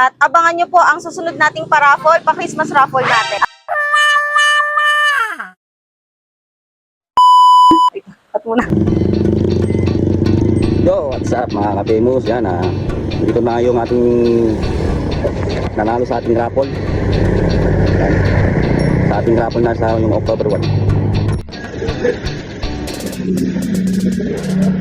At abangan nyo po ang susunod nating paraffle, pa-Christmas raffle natin. At muna. Yo, what's up mga ka-famous? Yan ah. Dito na yung ating nanalo sa ating raffle. Yan. Sa ating raffle na sa yung October 1.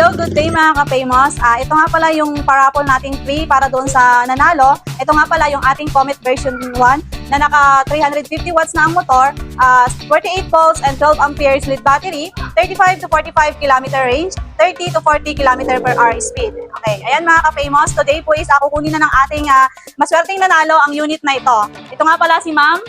Hello, good day mga ka-famous. Ah, ito nga pala yung paraffle nating free para doon sa nanalo. Ito nga pala yung ating Comet version 1 na naka 350 watts na ang motor, ah, 48 volts and 12 amperes lead battery, 35 to 45 kilometer range, 30 to 40 kilometer per hour speed. Okay, ayan mga ka-famous, today po is ako kunin na ng ating ah, maswerteng nanalo ang unit na ito. Ito nga pala si Ma'am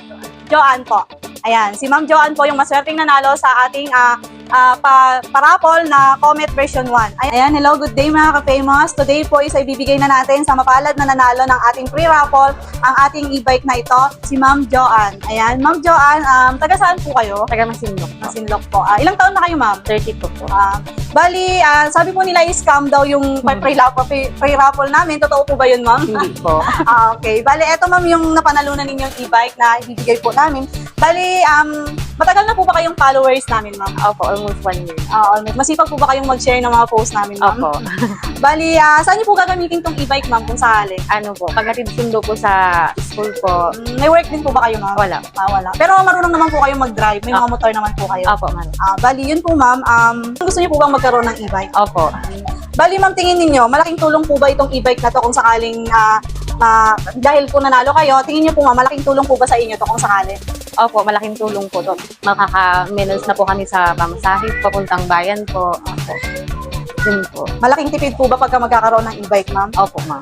Joanne po. Ayan, si Ma'am Joanne po yung maswerteng nanalo sa ating ah, ah, pa, parapol na Comet version 1. Ay- Ayan, hello, good day mga ka-famous. Today po is ay bibigay na natin sa mapalad na nanalo ng ating pre-raffle ang ating e-bike na ito, si Ma'am Joanne. Ayan, Ma'am Joanne, um, taga saan po kayo? Taga Masinlok. Masinlok po. Ah, ilang taon na kayo, Ma'am? 32 po. Ah, bali, ah, sabi po nila scam daw yung pre-raffle pre-raffle namin. Totoo po ba yun, Ma'am? Hindi po. Ah, okay. Bali, eto ma'am yung napanalunan ninyong e-bike na ibibigay po namin. Bali, um, matagal na po ba kayong followers namin, ma'am? Opo, almost one year. Ah, almost. Masipag po ba kayong mag-share ng mga posts namin, ma'am? Opo. Bali, ah, saan niyo po gagamitin tong e-bike, ma'am, kung sakali? ano po, pagkatid sundo po sa school po, Mm, may work din po ba kayo, ma'am? wala. Ah, wala. Pero marunong naman po kayong mag-drive. May mga motor naman po kayo. Opo, man. Ah, bali, yun po, ma'am. Um, gusto niyo po bang magkaroon ng e-bike? Opo. Bali, ma'am, tingin ninyo, malaking tulong po ba itong e-bike na to kung sakaling ah, ma- dahil po nanalo kayo, tingin niyo po, ma'am, malaking tulong po ba sa inyo to kung sakali? Opo, malaking tulong po to. Makaka-menos na po kami sa pamasahe, papuntang bayan po. Opo. Yun po. Malaking tipid po ba pagka magkakaroon ng e-bike, ma'am? Opo, ma'am.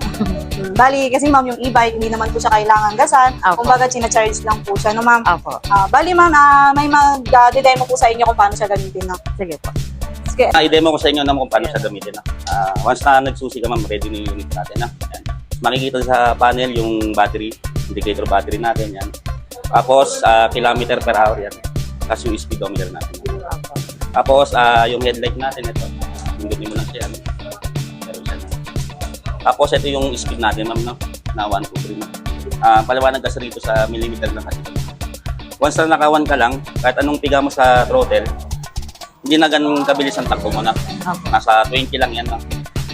Mm, Bali, kasi ma'am, yung e-bike, hindi naman po siya kailangan gasan. Opo. Kumbaga, charge lang po siya, no ma'am? Opo. Ah, bali, ma'am, ah, may mag-demo po sa inyo kung paano siya gamitin, no? Sige po. Sige. Ah, i-demo ko sa inyo naman kung paano siya gamitin. ah. Ah, once na nagsusi ka ma'am, ready na yung unit natin. ah. Yan. Makikita sa panel yung battery, indicator battery natin. Yan. Tapos, ah, kilometer per hour yan. Tapos yung speedometer natin. Tapos, ah, yung headlight natin, ito. Pindutin mo lang siya. ano. Meron siya. Tapos, ito yung speed natin, ma'am, no? Na 1, 2, 3. Ah, paliwanag kasi rito sa millimeter lang kasi. Once na naka 1 ka lang, kahit anong piga mo sa throttle, hindi na ganun kabilis ang takbo mo na. Nasa 20 lang yan. No?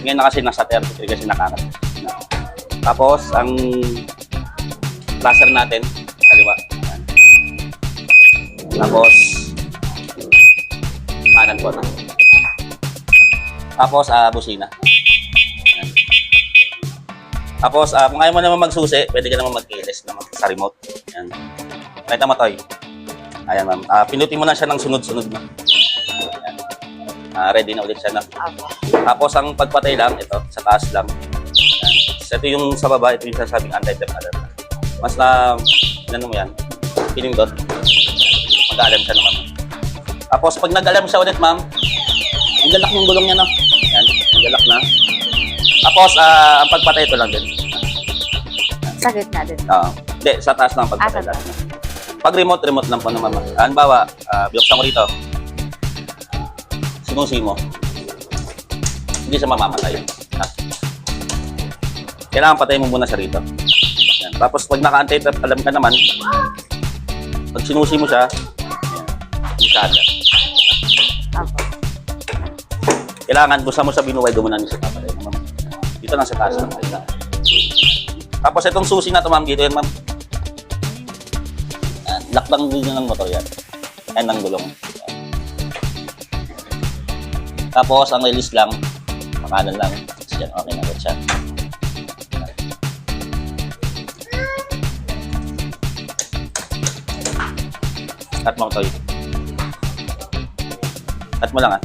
Ngayon na kasi nasa 33 kasi nakakat. No? Tapos, ang cluster natin, kaliwa. Yan. Tapos, kanan ko na. Tapos, ah, busina. Yan. Tapos, ah, kung ayaw mo naman magsusi, pwede ka naman mag-keyless naman sa remote. Yan. Kahit na matoy. Ayan, ma'am. Ah, pinutin mo lang siya ng sunod-sunod na. Ayan. Ah, ready na ulit siya na. Tapos ang pagpatay lang, ito, sa taas lang. Yan. Ito yung sa baba, ito yung sasabing anti-tap alarm. Mas na, ano mo yan, pinindot, mag-alarm siya naman. Tapos pag nag-alarm siya ulit, ma'am, naglalak yung gulong niya, no? Yan, naglalak na. Tapos, ah, ang pagpatay ito lang din. Saglit na din. Oo. Hindi, sa taas lang ang pagpatay Ah, sa. Pag remote, remote lang po naman. ma'am. Halimbawa, uh, biyoksan mo rito. Sinusi mo. Hindi siya mamamatay. Kailangan patayin mo muna siya rito. Yan. Tapos pag naka-antay alam ka naman, pag sinusi mo siya, isada. Opo. Kailangan, gusto mo sa binuway, mo na siya papatay. Dito lang sa taas lang. Tapos itong susi na to, ma'am, dito yan, ma'am. Yan, Lock lang din ng motor yan. Yan ang gulong. Tapos, ang release lang, makanan lang. Yan, okay na agad siya. Cut mo, Toy. Cut mo lang, ah.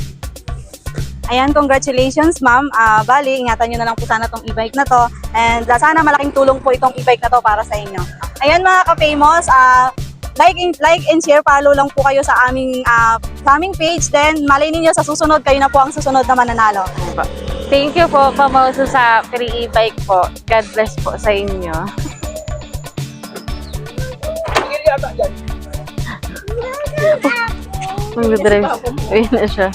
Ayan, congratulations ma'am. Ah, bali, ingatan nyo na lang po sana tong e-bike na to. And ah, sana malaking tulong po itong e-bike na to para sa inyo. Ayan mga ka-famous, ah, like and, like and share, follow lang po kayo sa aming ah, sa aming page. Then, malay ninyo sa susunod, kayo na po ang susunod na mananalo. Thank you po, Pamoso, sa free e-bike po. God bless po sa inyo. Mag-drive. Uy na siya.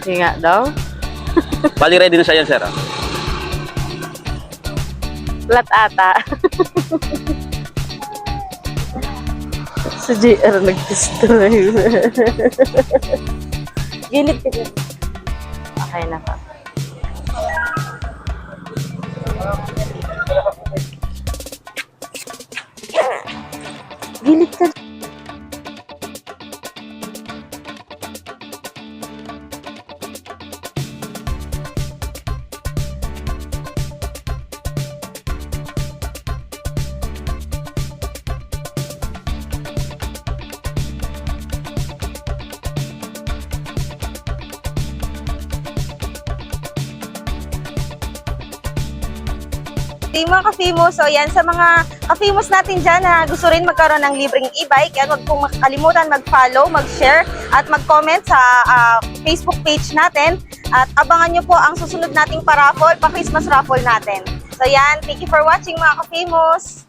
Hindi nga daw. Bali, ready na siya yan, sir. ah. Flat ata. sa JR nag-destroy. Gilid ka dyan. Okay na pa. Di mga ka-famous, so yan sa mga ka-famous natin dyan na gusto rin magkaroon ng libreng e-bike, yan huwag pong makalimutan mag-follow, mag-share at mag-comment sa ah, Facebook page natin at abangan nyo po ang susunod nating paraffle, pa-Christmas raffle natin. So yan, thank you for watching mga ka-famous!